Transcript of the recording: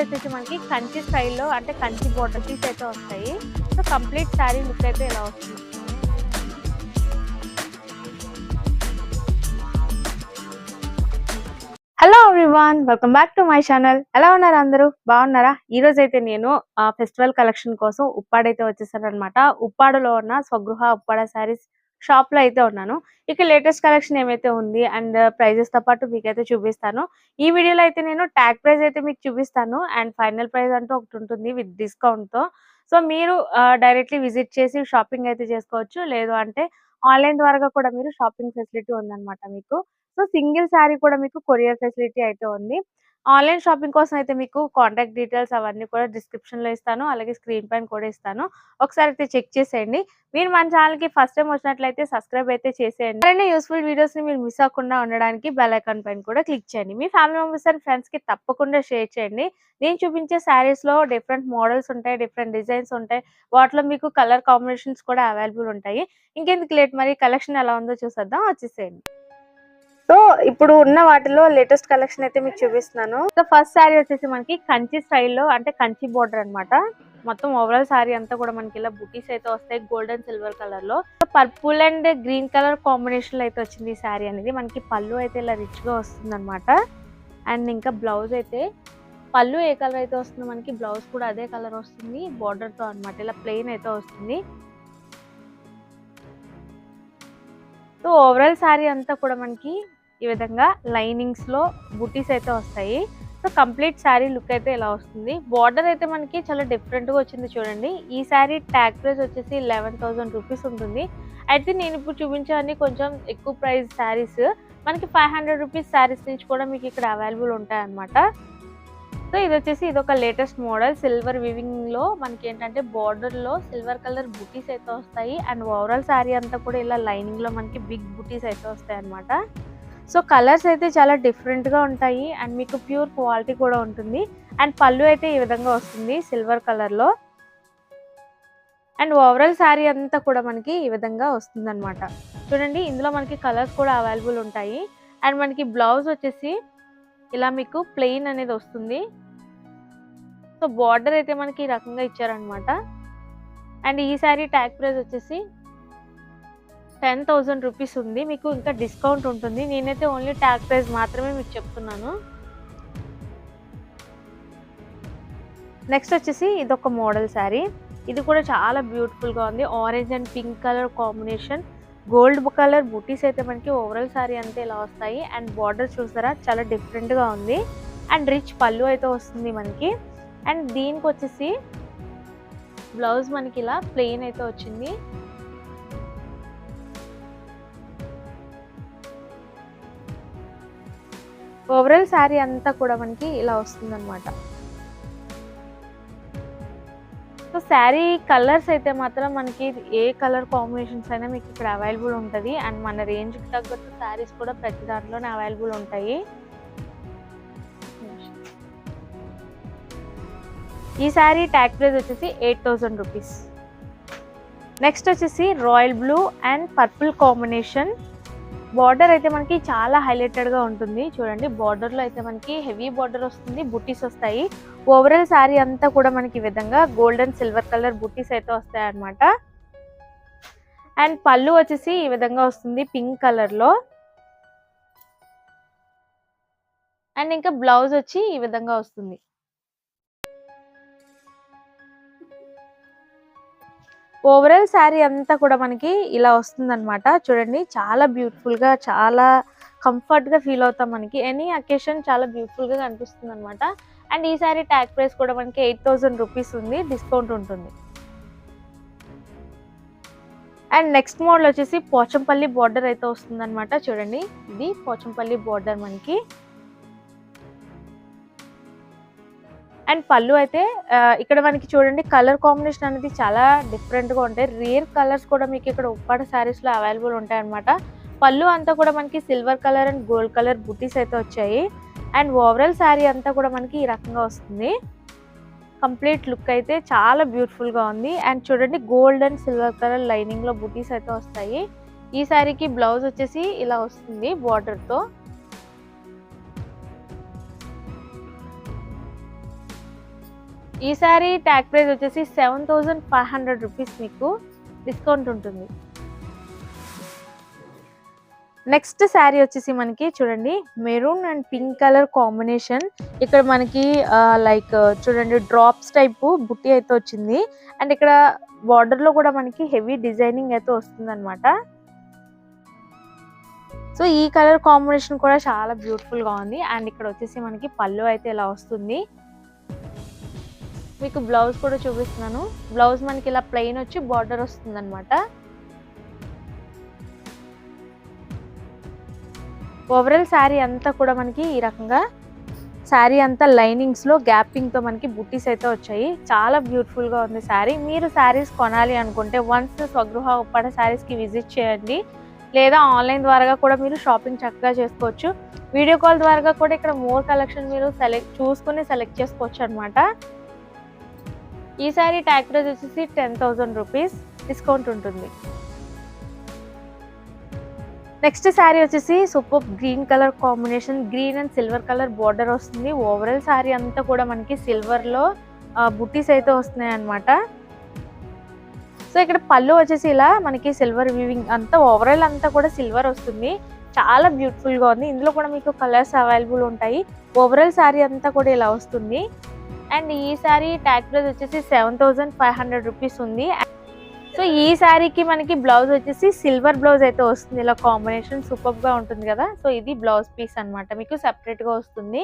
వచ్చేసి మనకి కంచి స్టైల్లో అంటే కంచి బోర్డర్ పీస్ అయితే వస్తాయి. సో కంప్లీట్ శారీ లుక్ అయితే ఇలా వస్తుంది. Hello everyone welcome back to my channel ఎలా ఉన్నారు అందరూ? బాగున్నారా? ఈ రోజు అయితే నేను ఫెస్టివల్ కలెక్షన్ కోసం ఉప్పాడైతే వచ్చేసాను అనమాట ఉప్పాడలో ఉన్న స్వగృహ ఉప్పాడ శారీస్ షాప్లో అయితే ఉన్నాను. ఇక లేటెస్ట్ కలెక్షన్ ఏమైతే ఉంది అండ్ ప్రైజెస్తో పాటు మీకైతే చూపిస్తాను. ఈ వీడియోలో అయితే నేను ట్యాగ్ ప్రైస్ అయితే మీకు చూపిస్తాను అండ్ ఫైనల్ ప్రైస్ అంటూ ఒకటి ఉంటుంది విత్ డిస్కౌంట్తో. సో మీరు డైరెక్ట్లీ విజిట్ చేసి షాపింగ్ అయితే చేసుకోవచ్చు. లేదు అంటే ఆన్లైన్ ద్వారా కూడా మీరు షాపింగ్ ఫెసిలిటీ ఉందన్నమాట మీకు. సో సింగిల్ శారీ కూడా మీకు కొరియర్ ఫెసిలిటీ అయితే ఉంది. ఆన్లైన్ షాపింగ్ కోసం అయితే మీకు కాంటాక్ట్ డీటెయిల్స్ అవన్నీ కూడా డిస్క్రిప్షన్లో ఇస్తాను. అలాగే స్క్రీన్ పైన కూడా ఇస్తాను. ఒకసారి అయితే చెక్ చేసేయండి. మీరు మన ఛానల్కి ఫస్ట్ టైం వచ్చినట్లయితే సబ్స్క్రైబ్ అయితే చేసేయండి. అలానే యూస్ఫుల్ వీడియోస్ని మీరు మిస్ అవ్వకుండా ఉండడానికి బెల్ ఐకాన్ పైన కూడా క్లిక్ చేయండి. మీ ఫ్యామిలీ మెంబర్స్ అండ్ ఫ్రెండ్స్కి తప్పకుండా షేర్ చేయండి. నేను చూపించే శారీస్లో డిఫరెంట్ మోడల్స్ ఉంటాయి డిఫరెంట్ డిజైన్స్ ఉంటాయి. వాటిలో మీకు కలర్ కాంబినేషన్స్ కూడా అవైలబుల్ ఉంటాయి. ఇంకెందుకు లేట్ మరి? కలెక్షన్ ఎలా ఉందో చూసేద్దాం. వచ్చేసేయండి. సో ఇప్పుడు ఉన్న వాటిలో లేటెస్ట్ కలెక్షన్ అయితే మీకు చూపిస్తున్నాను. సో ఫస్ట్ శారీ వచ్చేసి మనకి కంచి స్టైల్లో అంటే కంచి బోర్డర్ అన్నమాట. మొత్తం ఓవరాల్ శారీ అంతా కూడా మనకి ఇలా బుటీస్ అయితే వస్తాయి గోల్డెన్ సిల్వర్ కలర్లో. పర్పుల్ అండ్ గ్రీన్ కలర్ కాంబినేషన్లో అయితే వచ్చింది ఈ శారీ అనేది. మనకి పళ్ళు అయితే ఇలా రిచ్గా వస్తుంది అనమాట అండ్ ఇంకా బ్లౌజ్ అయితే పళ్ళు ఏ కలర్ అయితే వస్తుంది మనకి బ్లౌజ్ కూడా అదే కలర్ వస్తుంది బార్డర్తో అన్నమాట. ఇలా ప్లెయిన్ అయితే వస్తుంది. సో ఓవరాల్ శారీ అంతా కూడా మనకి ఈ విధంగా లైనింగ్స్లో బుటీస్ అయితే వస్తాయి. సో కంప్లీట్ శారీ లుక్ అయితే ఇలా వస్తుంది. బార్డర్ అయితే మనకి చాలా డిఫరెంట్గా వచ్చింది చూడండి. ఈ శారీ ట్యాగ్ ప్రైస్ వచ్చేసి లెవెన్ థౌసండ్ రూపీస్ ఉంటుంది. అయితే నేను ఇప్పుడు చూపించాన్ని కొంచెం ఎక్కువ ప్రైస్ శారీస్ మనకి ఫైవ్ హండ్రెడ్ రూపీస్ శారీస్ నుంచి కూడా మీకు ఇక్కడ అవైలబుల్ ఉంటాయన్నమాట. సో ఇది వచ్చేసి ఇది ఒక లేటెస్ట్ మోడల్ సిల్వర్ వివింగ్లో మనకి ఏంటంటే బార్డర్లో సిల్వర్ కలర్ బుటీస్ అయితే వస్తాయి. అండ్ ఓవరాల్ శారీ అంతా కూడా ఇలా లైనింగ్లో మనకి బిగ్ బుటీస్ అయితే వస్తాయి అన్నమాట సో కలర్స్ అయితే చాలా డిఫరెంట్గా ఉంటాయి అండ్ మీకు ప్యూర్ క్వాలిటీ కూడా ఉంటుంది. అండ్ పళ్ళు అయితే ఈ విధంగా వస్తుంది సిల్వర్ కలర్లో అండ్ ఓవరాల్ శారీ అంతా కూడా మనకి ఈ విధంగా వస్తుందన్నమాట. చూడండి ఇందులో మనకి కలర్స్ కూడా అవైలబుల్ ఉంటాయి. అండ్ మనకి బ్లౌజ్ వచ్చేసి ఇలా మీకు ప్లెయిన్ అనేది వస్తుంది. సో బార్డర్ అయితే మనకి ఈ రకంగా ఇచ్చారనమాట అండ్ ఈ శారీ ట్యాగ్ ప్రైస్ వచ్చేసి టెన్ థౌజండ్ రూపీస్ ఉంది. మీకు ఇంకా డిస్కౌంట్ ఉంటుంది. నేనైతే ఓన్లీ ట్యాగ్ ప్రైస్ మాత్రమే మీకు చెప్తున్నాను. నెక్స్ట్ వచ్చేసి ఇది ఒక మోడల్ శారీ. ఇది కూడా చాలా బ్యూటిఫుల్గా ఉంది. Orange and pink colour combination. Gold colour బుటీస్ అయితే మనకి ఓవరాల్ శారీ అంతే ఇలా వస్తాయి. అండ్ బార్డర్ చూసారా? చాలా డిఫరెంట్గా ఉంది. అండ్ రిచ్ పళ్ళు అయితే వస్తుంది మనకి. అండ్ దీనికి వచ్చేసి బ్లౌజ్ మనకి ఇలా ప్లెయిన్ అయితే వచ్చింది. ఓవరాల్ శారీ అంతా కూడా మనకి ఇలా వస్తుంది అనమాట సో శారీ కలర్స్ అయితే మాత్రం మనకి ఏ కలర్ కాంబినేషన్స్ అయినా మీకు ఇక్కడ అవైలబుల్ ఉంటుంది. అండ్ మన రేంజ్కి తగ్గట్టు శారీస్ కూడా ప్రతి దాంట్లోనే అవైలబుల్ ఉంటాయి. ఈ శారీ ట్యాగ్ ప్రైస్ వచ్చేసి ఎయిట్ థౌజండ్ రూపీస్. నెక్స్ట్ వచ్చేసి royal blue and purple combination. Border అయితే మనకి చాలా హైలైటెడ్గా ఉంటుంది. చూడండి బార్డర్లో అయితే మనకి హెవీ బార్డర్ వస్తుంది బుట్టీస్ వస్తాయి. ఓవరాల్ శారీ అంతా కూడా మనకి ఈ విధంగా గోల్డెన్ సిల్వర్ కలర్ బుట్టీస్ అయితే వస్తాయి అన్నమాట అండ్ పళ్ళు వచ్చేసి ఈ విధంగా వస్తుంది పింక్ కలర్లో అండ్ ఇంకా బ్లౌజ్ వచ్చి ఈ విధంగా వస్తుంది. ఓవరాల్ శారీ అంతా కూడా మనకి ఇలా వస్తుంది అనమాట చూడండి చాలా బ్యూటిఫుల్గా చాలా కంఫర్ట్గా ఫీల్ అవుతాం మనకి. ఎనీ అకేషన్ చాలా బ్యూటిఫుల్గా కనిపిస్తుంది అనమాట అండ్ ఈ శారీ ట్యాగ్ ప్రైస్ కూడా మనకి ఎయిట్ థౌసండ్ రూపీస్ ఉంది. డిస్కౌంట్ ఉంటుంది. అండ్ నెక్స్ట్ మోడల్ వచ్చేసి పోచంపల్లి బార్డర్ అయితే వస్తుంది అనమాట చూడండి ఇది పోచంపల్లి బార్డర్ మనకి. అండ్ పళ్ళు అయితే ఇక్కడ మనకి చూడండి కలర్ కాంబినేషన్ అనేది చాలా డిఫరెంట్గా ఉంటాయి. రేర్ కలర్స్ కూడా మీకు ఇక్కడ ఉప్పాడ శారీస్లో అవైలబుల్ ఉంటాయి అనమాట పళ్ళు అంతా కూడా మనకి silver colour and gold colour బుటీస్ అయితే వచ్చాయి. అండ్ ఓవరాల్ శారీ అంతా కూడా మనకి ఈ రకంగా వస్తుంది. కంప్లీట్ లుక్ అయితే చాలా బ్యూటిఫుల్గా ఉంది. అండ్ చూడండి గోల్డ్ అండ్ సిల్వర్ కలర్ లైనింగ్లో బుటీస్ అయితే వస్తాయి. ఈ శారీకి బ్లౌజ్ వచ్చేసి ఇలా వస్తుంది బార్డర్తో ఈ సారీ ట్యాగ్ ప్రైస్ వచ్చేసి seven thousand five hundred rupees మీకు డిస్కౌంట్ ఉంటుంది. నెక్స్ట్ శారీ వచ్చేసి మనకి చూడండి maroon and pink colour combination. ఇక్కడ మనకి లైక్ చూడండి డ్రాప్స్ టైప్ బుట్టి అయితే వచ్చింది. అండ్ ఇక్కడ బార్డర్లో కూడా మనకి హెవీ డిజైనింగ్ అయితే వస్తుంది అనమాట సో ఈ కలర్ కాంబినేషన్ కూడా చాలా బ్యూటిఫుల్గా ఉంది. అండ్ ఇక్కడ వచ్చేసి మనకి పళ్ళు అయితే ఇలా వస్తుంది. మీకు బ్లౌజ్ కూడా చూపిస్తున్నాను. బ్లౌజ్ మనకి ఇలా ప్లెయిన్ వచ్చి బార్డర్ వస్తుంది అనమాట ఓవరాల్ శారీ అంతా కూడా మనకి ఈ రకంగా శారీ అంతా లైనింగ్స్లో గ్యాపింగ్తో మనకి బుట్టీస్ అయితే వచ్చాయి. చాలా బ్యూటిఫుల్గా ఉంది శారీ మీరు శారీస్ కొనాలి అనుకుంటే వన్స్ స్వగృహ ఉప్పాడ శారీస్కి విజిట్ చేయండి. లేదా ఆన్లైన్ ద్వారా కూడా మీరు షాపింగ్ చక్కగా చేసుకోవచ్చు. వీడియో కాల్ ద్వారా కూడా ఇక్కడ మోర్ కలెక్షన్ మీరు సెలెక్ట్ చూసుకుని సెలెక్ట్ చేసుకోవచ్చు అనమాట ఈ శారీ ట్యాగ్ ప్రైస్ వచ్చేసి టెన్ థౌజండ్ రూపీస్ డిస్కౌంట్ ఉంటుంది. నెక్స్ట్ శారీ వచ్చేసి super green colour combination green and silver colour border వస్తుంది. ఓవరాల్ శారీ అంతా కూడా మనకి సిల్వర్లో బుట్టీస్ అయితే వస్తున్నాయి అనమాట సో ఇక్కడ పళ్ళు వచ్చేసి ఇలా మనకి సిల్వర్ వీవింగ్ అంతా ఓవరాల్ అంతా కూడా సిల్వర్ వస్తుంది. చాలా బ్యూటిఫుల్గా ఉంది. ఇందులో కూడా మీకు కలర్స్ అవైలబుల్ ఉంటాయి. ఓవరాల్ శారీ అంతా కూడా ఇలా వస్తుంది. అండ్ ఈ శారీ ట్యాగ్ ప్రైస్ వచ్చేసి seven thousand five hundred rupees ఉంది. సో ఈ శారీకి మనకి బ్లౌజ్ వచ్చేసి సిల్వర్ బ్లౌజ్ అయితే వస్తుంది. ఇలా కాంబినేషన్ సూపర్గా ఉంటుంది కదా. సో ఇది బ్లౌజ్ పీస్ అన్నమాట. మీకు సపరేట్గా వస్తుంది.